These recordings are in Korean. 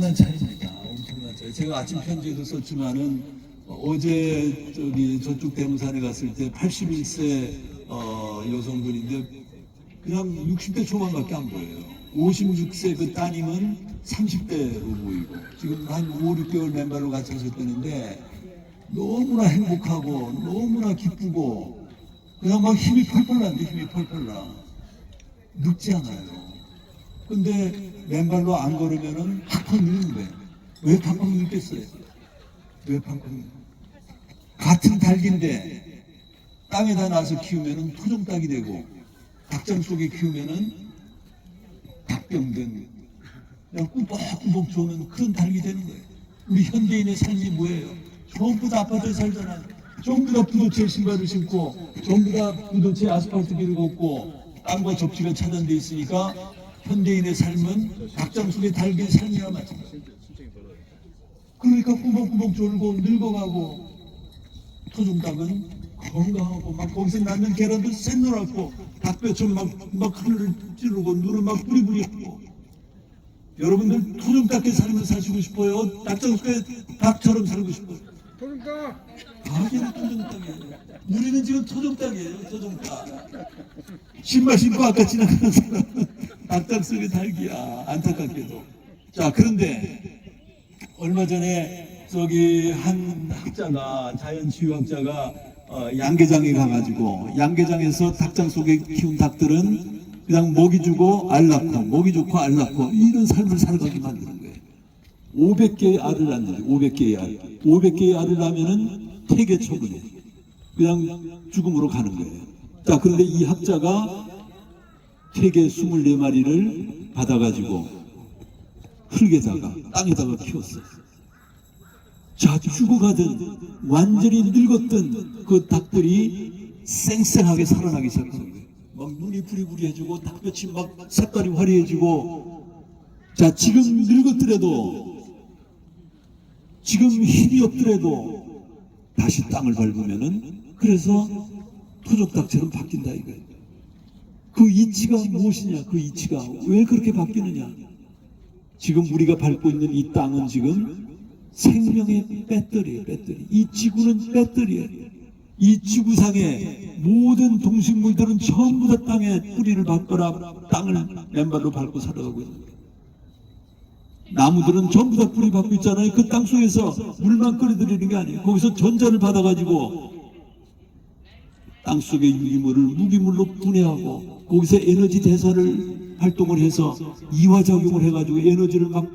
엄청난 차이입니다. 엄청난 차이. 제가 아침 편지에도 썼지만은 어제 저기 저쪽 대문산에 갔을 때 81세 어, 여성분인데 그냥 60대 초반밖에 안 보여요. 56세 그 따님은 30대로 보이고 지금 한 5, 6개월 맨발로 같이 하셨다는데 너무나 행복하고 너무나 기쁘고 그냥 막 힘이 펄펄 나는데 힘이 펄펄 나. 늙지 않아요. 근데 맨발로 안 걸으면은 늙는 거예요. 왜 팍팍 늙겠어요? 왜늙 같은 닭인데 땅에다 놔서 키우면은 토종닭이 되고 닭장 속에 키우면은 닭병든 그냥 꾸벅꾸벅 조는 그런 닭이 되는 거예요. 우리 현대인의 삶이 뭐예요? 전부 다 아파트에 살잖아요. 전부 다 부도채 신발을 신고 전부 다 부도채 아스팔트 길을 걷고 땅과 접지가 차단돼 있으니까 현대인의 삶은 닭장 속의 닭의 삶이나 마찬가지예요. 그러니까 꾸벅꾸벅 졸고 늙어가고 토종닭은 건강하고 막 거기서 낳는 계란도 샛노랗고 닭뼈처럼 막, 막 하늘을 찌르고 눈을 막 부리부리하고 여러분들 토종닭의 삶을 사시고 싶어요? 닭장 속의 닭처럼 살고 싶어요? 토종닭 당연히 토종닭이에요. 우리는 지금 토종닭이에요, 토종닭. 신발 신고 아까 지나가는 사람 은 닭장 속의 닭이야, 안타깝게도. 자, 그런데 얼마 전에 저기 한 학자가, 자연치유학자가 어, 양계장에 가가지고 양계장에서 닭장 속에 키운 닭들은 그냥 먹이 주고 알 낳고 먹이 좋고 알 낳고 이런 삶을 살아가게 만드는 거예요. 500개의 알을 낳는데 500개의 알. 500개의 알을 낳으면은 퇴계 처분해. 그냥 죽음으로 가는 거예요. 자, 그런데 이 학자가 퇴계 24마리를 받아가지고 흙에다가 땅에다가 키웠어요. 자, 죽어가던 완전히 늙었던 그 닭들이 쌩쌩하게 살아나기 거예요. 막 눈이 부리부리해지고 닭볕이 막 색깔이 화려해지고 자, 지금 늙었더라도 지금 힘이 없더라도 다시 땅을 밟으면은 그래서 토종닭처럼 바뀐다 이거예요. 그 이치가 무엇이냐? 그 이치가 왜 그렇게 바뀌느냐? 지금 우리가 밟고 있는 이 땅은 지금 생명의 배터리예요, 배터리. 이 지구는 배터리예요. 이 지구상의 모든 동식물들은 전부 다 땅에 뿌리를 박거나 땅을 맨발로 밟고 살아가고 있는 거예요. 나무들은 전부 다 뿌리 받고 있잖아요. 그 땅 속에서 물만 끌어들이는 게 아니에요. 거기서 전자를 받아가지고 땅 속의 유기물을 무기물로 분해하고 거기서 에너지 대사를 활동을 해서 이화작용을 해가지고 에너지를 막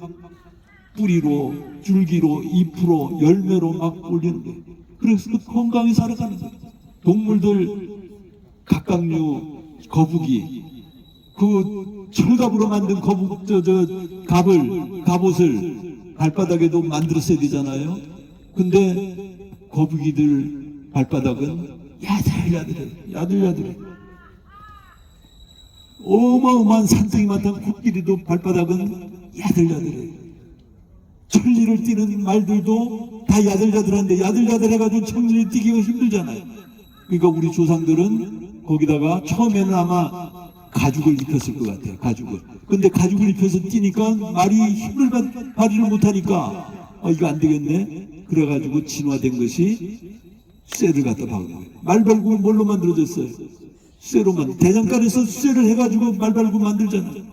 뿌리로 줄기로 잎으로 열매로 막 올리는 거예요. 그래서 그 건강히 살아가는 거예요. 동물들 각각류 거북이 그 철갑으로 만든 거북 저, 저 갑을 갑옷을 발바닥에도 만들었어야 되잖아요. 근데 거북이들 발바닥은 야들야들해 야들야들해 어마어마한 산등이 많다는 코끼리도 발바닥은 야들야들해 천리를 뛰는 말들도 다 야들야들한데 야들야들해가지고 천리를 뛰기가 힘들잖아요. 그러니까 우리 조상들은 거기다가 처음에는 아마 가죽을 입혔을 것 같아요. 가죽을. 근데 가죽을 입혀서 뛰니까 말이 힘을 받, 발휘를 못하니까 어, 이거 안 되겠네. 그래가지고 진화된 것이 쇠를 갖다 박은 거예요. 말 발굽은 뭘로 만들어졌어요? 쇠로만. 대장간에서 쇠를 해가지고 말발굽 만들잖아요.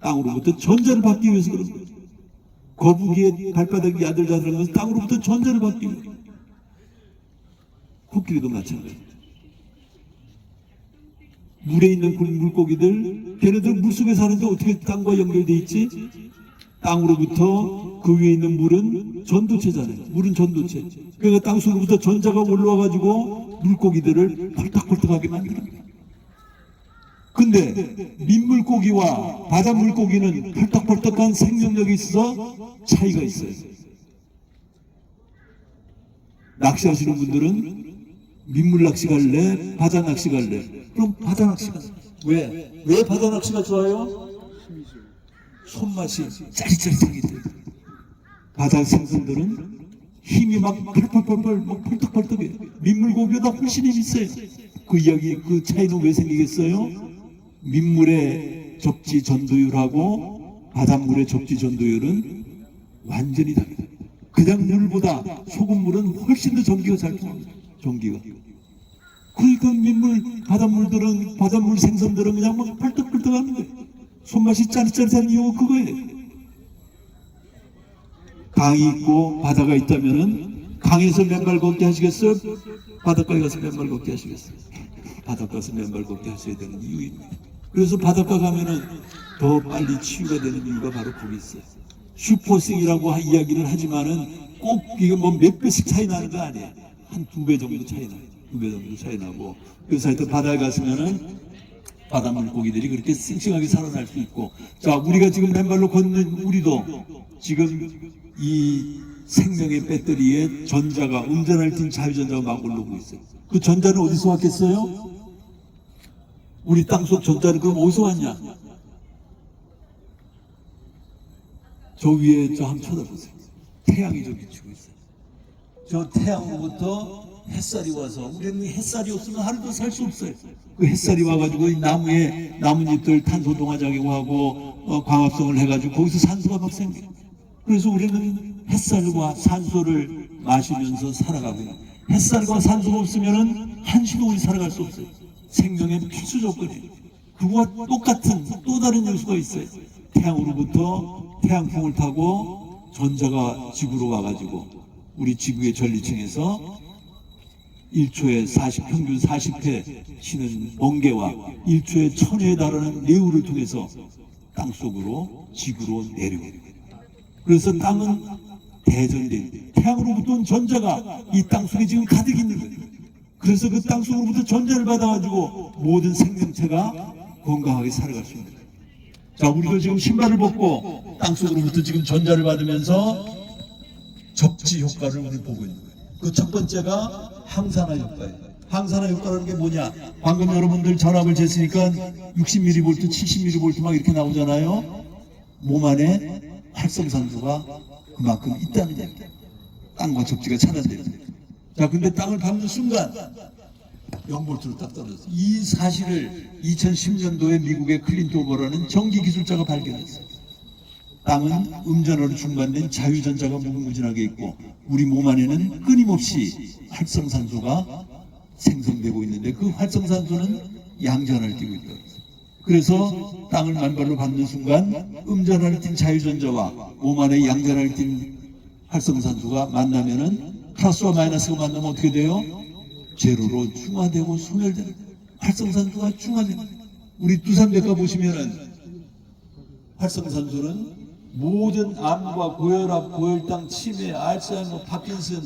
땅으로부터 전자를 받기 위해서 그런 거예요. 거북이의 발바닥이 야들야들한 것은 땅으로부터 전자를 받기 위해. 코끼리도 마찬가지. 물에 있는 굴- 물고기들, 걔네들 물속에 사는데 어떻게 땅과 연결돼 있지? 땅으로부터 그 위에 있는 물은 전도체잖아요. 물은 전도체. 그러니까 땅 속으로부터 전자가 올라와가지고 물고기들을 펄떡펄떡하게 만드는. 근데 민물고기와 바닷물고기는 펄떡펄떡한 생명력이 있어서 차이가 있어요. 낚시하시는 분들은 민물 낚시 갈래? 바다 낚시 갈래? 그럼 바다 낚시 가. 왜? 왜 바다 낚시가 좋아요? 손맛이 짜릿짜릿하기 때문에. 바다 생선들은 힘이 막 펄펄펄펄 막 펄떡펄떡해. 민물고기보다 훨씬 힘이 있어요. 그 이야기, 그 차이는 왜 생기겠어요? 민물의 접지 전도율하고 바닷물의 접지 전도율은 완전히 다르다. 그냥 물보다 소금물은 훨씬 더 전기가 잘 통합니다. 전기가. 그러니까 민물 바닷물들은 바닷물 생선들은 그냥 막 펄떡펄떡하는 거예요. 손맛이 짜릿짜릿한 이유가 그거예요. 강이 있고 바다가 있다면은 강에서 맨발 걷기 하시겠어요? 바닷가에 가서 맨발 걷기 하시겠어요? 바닷가 가서 맨발 걷기 하셔야 되는 이유입니다. 그래서 바닷가 가면은 더 빨리 치유가 되는 이유가 바로 거기 있어요. 슈퍼싱이라고 하- 이야기를 하지만은 꼭 이거 뭐몇 배씩 차이 나는 거 아니에요. 한 두 배 정도 차이 나요. 두 배 정도 차이 나고. 그래서 하여튼 바다에 갔으면은 바다 물고기들이 그렇게 싱싱하게 살아날 수 있고 자 우리가 지금 맨발로 걷는 우리도 지금 이 생명의 배터리에 전자가 운전할 때 자유전자가 막 올라오고 있어요 그 전자는 어디서 왔겠어요? 우리 땅속 전자는 그럼 어디서 왔냐? 저 위에 저 한번 쳐다보세요 태양이 좀 비추고 있어요 저 태양으로부터 햇살이 와서 우리는 햇살이 없으면 하루도 살 수 없어요. 그 햇살이 와가지고 이 나무에 나뭇잎들 탄소 동화작용하고 어, 광합성을 해가지고 거기서 산소가 막 생겨. 그래서 우리는 햇살과 산소를 마시면서 살아가고 있는. 햇살과 산소가 없으면은 한시도 우리 살아갈 수 없어요. 생명의 필수 조건이에요. 그거와 똑같은 또 다른 요소가 있어요. 태양으로부터 태양풍을 타고 전자가 지구로 와가지고 우리 지구의 전리층에서 1초에 40, 평균 40회 치는 번개와 1초에 1000회에 달하는 뇌우를 통해서 땅 속으로 지구로 내려옵니다. 그래서 땅은 대전된 태양으로부터 온 전자가 이 땅 속에 지금 가득 있는 거예요. 그래서 그 땅 속으로부터 전자를 받아가지고 모든 생명체가 건강하게 살아갈 수 있는 거예요. 자, 우리도 지금 신발을 벗고 땅 속으로부터 지금 전자를 받으면서 접지 효과를 우리 보고 있는 거예요. 그 첫 번째가 항산화 효과예요. 항산화 효과라는 게 뭐냐? 방금 여러분들 전압을 쟀으니까 60mV, 70mV 막 이렇게 나오잖아요. 몸 안에 활성산소가 그만큼 있다는 얘기예요. 땅과 접지가 차단되는 거예요. 자, 근데 땅을 밟는 순간 0볼트로 딱 떨어졌어요. 이 사실을 2010년도에 미국의 클린트 오버라는 전기 기술자가 발견했어요. 땅은 음전으로 중간된 자유전자가 무궁무진하게 있고 우리 몸 안에는 끊임없이 활성산소가 생성되고 있는데 그 활성산소는 양전을 띠고 있다. 그래서 땅을 만발로 밟는 순간 음전을 띤 자유전자와 몸 안에 양전을 띤 활성산소가 만나면은 플러스와 마이너스가 만나면 어떻게 돼요? 제로로 중화되고 소멸되는. 활성산소가 중화되는. 우리 두산백과 보시면은 활성산소는 모든 암과 고혈압, 고혈당, 치매, 알츠하이머, 파킨슨,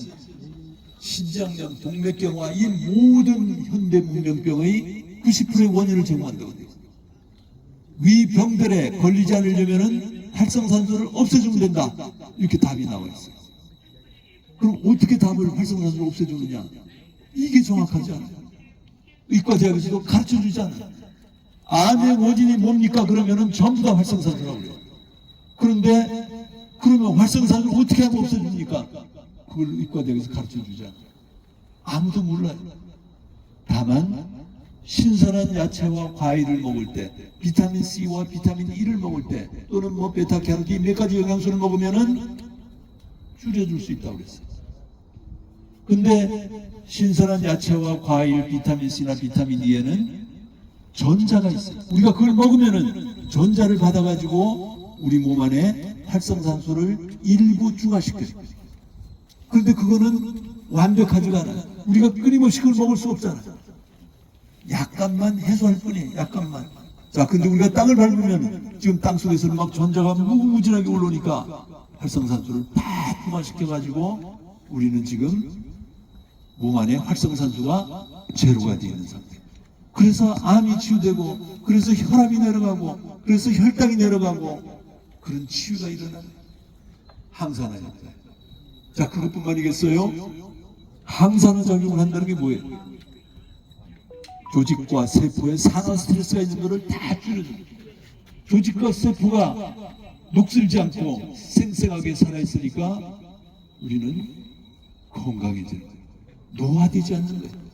신장염, 동맥경화 이 모든 현대 문명병의 90%의 원인을 제공한다고 돼요. 위 병들에 걸리지 않으려면은 활성산소를 없애주면 된다. 이렇게 답이 나와 있어요. 그럼 어떻게 답을 활성산소를 없애주느냐? 이게 정확하지 않아요. 의과대학에서도 가르쳐 주지 않아요. 암의 원인이 뭡니까? 그러면은 전부 다 활성산소라고 그래요. 그런데 그러면 활성산소를 어떻게 하면 없애줍니까? 그걸 의과대학에서 가르쳐 주지 않아요. 아무도 몰라요. 다만 신선한 야채와 과일을 먹을 때 비타민 C와 비타민 E를 먹을 때 또는 뭐 베타 캐로틴 몇 가지 영양소를 먹으면은 줄여줄 수 있다고 그랬어요. 근데 신선한 야채와 과일 비타민 C나 비타민 E에는 전자가 있어요. 우리가 그걸 먹으면은 전자를 받아가지고 우리 몸 안에 활성산소를 일부 중화시켜요. 그런데 그거는 완벽하지가 않아요. 우리가 끊임없이 그걸 먹을 수 없잖아요. 약간만 해소할 뿐이에요. 약간만. 자, 근데 우리가 땅을 밟으면 지금 땅 속에서는 막 전자가 무궁무진하게 올라오니까 활성산소를 다 중화시켜가지고 우리는 지금 몸 안에 활성산소가 제로가 되어 있는 상태. 그래서 암이 치유되고, 그래서 혈압이 내려가고, 그래서 혈당이 내려가고, 그런 치유가 일어나는 항산화 효과. 자, 그것뿐만이겠어요? 항산화 작용을 한다는 게 뭐예요? 조직과 세포에 산화 스트레스가 있는 것을 다 줄여줍니다. 조직과 세포가 녹슬지 않고 생생하게 살아있으니까 우리는 건강해져요. 노화되지 않는 거예요.